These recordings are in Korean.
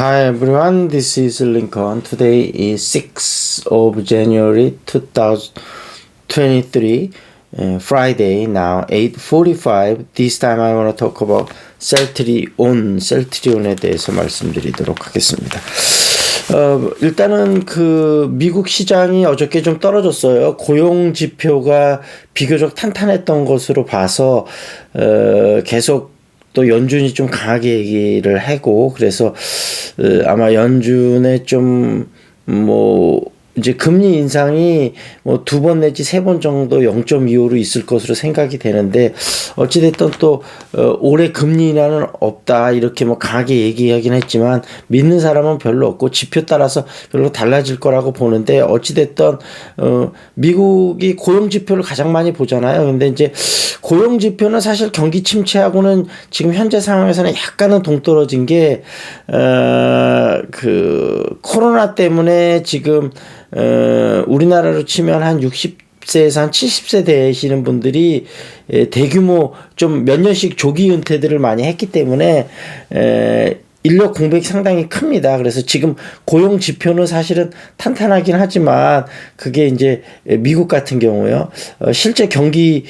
Hi everyone, this is Lincoln. Today is 6th of January 2023, uh, Friday now 8:45. This time I want to talk about 셀트리온, 셀트리온에 대해서 말씀드리도록 하겠습니다. 어, 일단은 그 미국 시장이 어저께 좀 떨어졌어요. 고용 지표가 비교적 탄탄했던 것으로 봐서 어, 계속 또 연준이 좀 강하게 얘기를 하고 그래서 어, 아마 연준의 좀뭐 이제 금리 인상이 뭐 두 번 내지 세 번 정도 0.25로 있을 것으로 생각이 되는데 어찌됐든 또 어, 올해 금리 인하는 없다 이렇게 뭐 강하게 얘기하긴 했지만 믿는 사람은 별로 없고 지표 따라서 별로 달라질 거라고 보는데 어찌됐든 어, 미국이 고용 지표를 가장 많이 보잖아요. 근데 이제 고용 지표는 사실 경기 침체하고는 지금 현재 상황에서는 약간은 동떨어진 게 어, 그 코로나 때문에 지금 어, 우리나라로 치면 한 60세에서 한 70세 되시는 분들이 대규모 좀 몇 년씩 조기 은퇴들을 많이 했기 때문에 에, 인력 공백이 상당히 큽니다. 그래서 지금 고용 지표는 사실은 탄탄하긴 하지만 그게 이제 미국 같은 경우요. 어, 실제 경기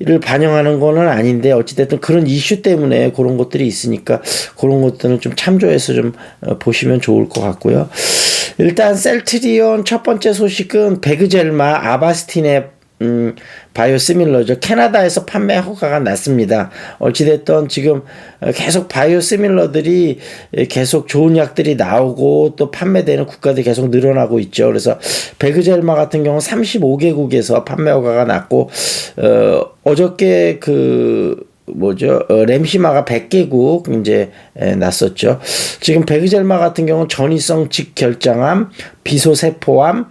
를 반영하는 거는 아닌데 어찌됐든 그런 이슈 때문에 그런 것들이 있으니까 그런 것들은 좀 참조해서 좀 어, 보시면 좋을 것 같고요. 일단 셀트리온 첫 번째 소식은 베그젤마 아바스틴의 음, 바이오시밀러죠. 캐나다에서 판매 허가가 났습니다. 어찌됐든 지금 계속 바이오시밀러들이 계속 좋은 약들이 나오고 또 판매되는 국가들이 계속 늘어나고 있죠. 그래서 베그젤마 같은 경우 35개국에서 판매 허가가 났고, 어, 어저께 그, 뭐죠? 어, 램시마가 100개국 이제 에, 났었죠. 지금 베그젤마 같은 경우는 전이성 직결장암, 비소세포암,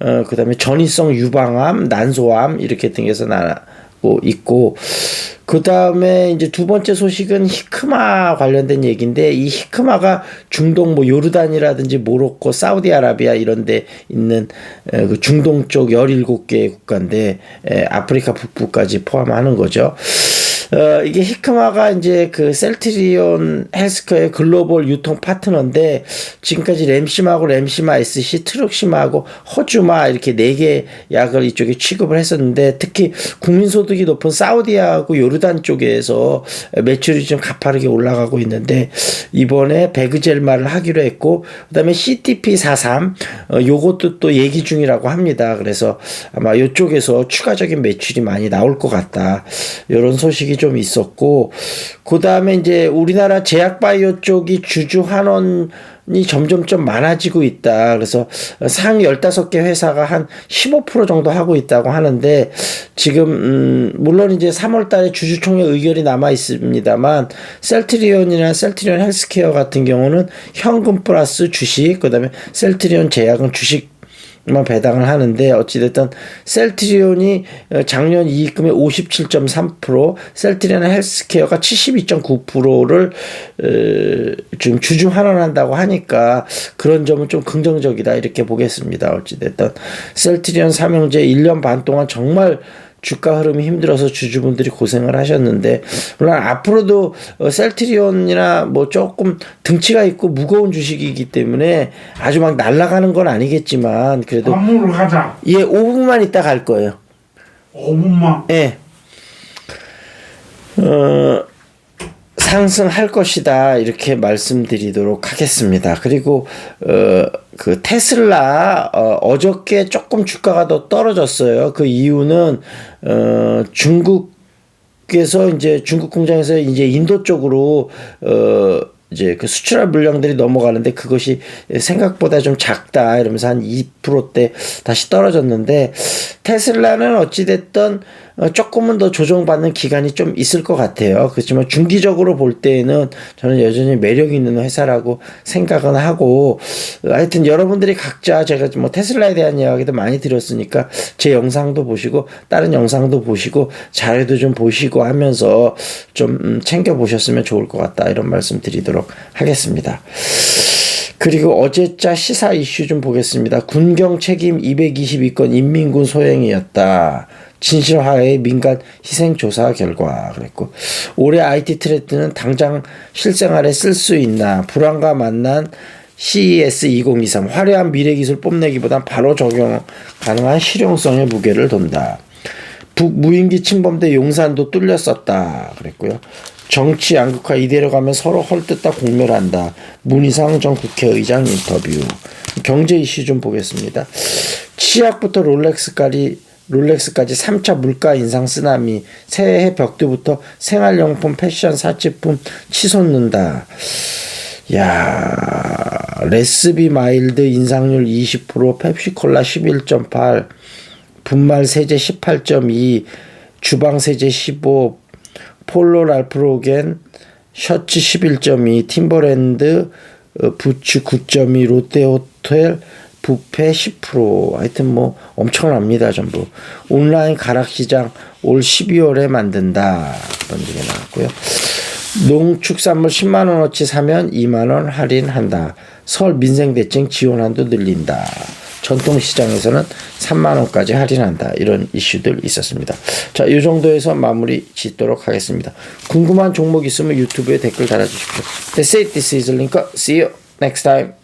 어, 그 다음에 전이성 유방암, 난소암 이렇게 등에서 나고 있고 그 다음에 이제 두 번째 소식은 히크마 관련된 얘기인데 이 히크마가 중동 뭐 요르단이라든지 모로코, 사우디아라비아 이런 데 있는 에, 그 중동 쪽 17개 국가인데 에, 아프리카 북부까지 포함하는 거죠. 어, 이게 히크마가 이제 그 셀트리온 헬스케어의 글로벌 유통 파트너인데 지금까지 램시마하고 램시마 SC, 트룩시마하고 허주마 이렇게 네 개 약을 이쪽에 취급을 했었는데 특히 국민 소득이 높은 사우디하고 요르단 쪽에서 매출이 좀 가파르게 올라가고 있는데 이번에 베그젤마를 하기로 했고 그다음에 CTP43 어, 요것도 또 얘기 중이라고 합니다. 그래서 아마 이쪽에서 추가적인 매출이 많이 나올 것 같다. 이런 소식이 좀 있었고 그 다음에 이제 우리나라 제약바이오 쪽이 주주 환원 이 점점 좀 많아지고 있다. 그래서 상 15개 회사가 한 15% 정도 하고 있다고 하는데 지금 음 물론 이제 3월 달에 주주총회 의결이 남아 있습니다만 셀트리온이나 셀트리온 헬스케어 같은 경우는 현금 플러스 주식 그다음에 셀트리온 제약은 주식 만 배당을 하는데 어찌됐든 셀트리온이 작년 이익금의 57.3% 셀트리온 헬스케어가 72.9%를 지금 주주 환원한다고 하니까 그런 점은 좀 긍정적이다 이렇게 보겠습니다. 어찌됐든 셀트리온 삼형제 1년 반 동안 정말 주가 흐름이 힘들어서 주주분들이 고생을 하셨는데 물론 앞으로도 어, 셀트리온이나 뭐 조금 등치가 있고 무거운 주식이기 때문에 아주 막 날아가는 건 아니겠지만 그래도 건물로 가자. 예 5분만 있다 갈 거예요. 5분만. 예. 어, 상승할 것이다 이렇게 말씀드리도록 하겠습니다. 그리고 어, 그 테슬라 어, 어저께 조금 주가가 더 떨어졌어요. 그 이유는 어, 중국에서 이제 중국 공장에서 이제 인도 쪽으로 어 이제 그 수출할 물량들이 넘어가는데 그것이 생각보다 좀 작다 이러면서 한 2%대 다시 떨어졌는데 테슬라는 어찌됐든 어, 조금은 더 조정받는 기간이 좀 있을 것 같아요. 그렇지만 중기적으로 볼 때에는 저는 여전히 매력 있는 회사라고 생각은 하고 하여튼 여러분들이 각자 제가 뭐 테슬라에 대한 이야기도 많이 드렸으니까 제 영상도 보시고 다른 영상도 보시고 자료도 좀 보시고 하면서 좀 음, 챙겨 보셨으면 좋을 것 같다 이런 말씀 드리도록 하겠습니다. 그리고 어제자 시사 이슈 좀 보겠습니다. 군경 책임 222건 인민군 소행이었다. 진실화의 민간 희생 조사 결과 그랬고 올해 IT 트렌드는 당장 실생활에 쓸 수 있나 불안과 만난 CES 2023 화려한 미래 기술 뽐내기보단 바로 적용 가능한 실용성의 무게를 돈다. 북무인기 침범대 용산도 뚫렸었다 그랬고요. 정치 양극화 이대로 가면 서로 헐뜯다 공멸한다. 문희상 전 국회의장 인터뷰. 경제 이슈 좀 보겠습니다. 치약부터 롤렉스까지 롤렉스까지 3차 물가 인상 쓰나미 새해 벽두부터 생활용품 패션 사치품 치솟는다. 야 레스비 마일드 인상률 20% 펩시콜라 11.8 분말 세제 18.2 주방 세제 15 폴로 랄프로겐 셔츠 11.2 팀버랜드 어, 부츠 9.2 롯데호텔 부페 10% 하여튼 뭐 엄청납니다 전부 온라인 가락시장 올 12월에 만든다 그런 얘기 나왔고요 농축산물 10만 원어치 사면 2만 원 할인한다. 설 민생대책 지원한도 늘린다. 전통시장에서는 3만 원까지 할인한다. 이런 이슈들 있었습니다. 자, 이 정도에서 마무리 짓도록 하겠습니다. 궁금한 종목 있으면 유튜브에 댓글 달아주십시오. That's it. This is Link. See you next time.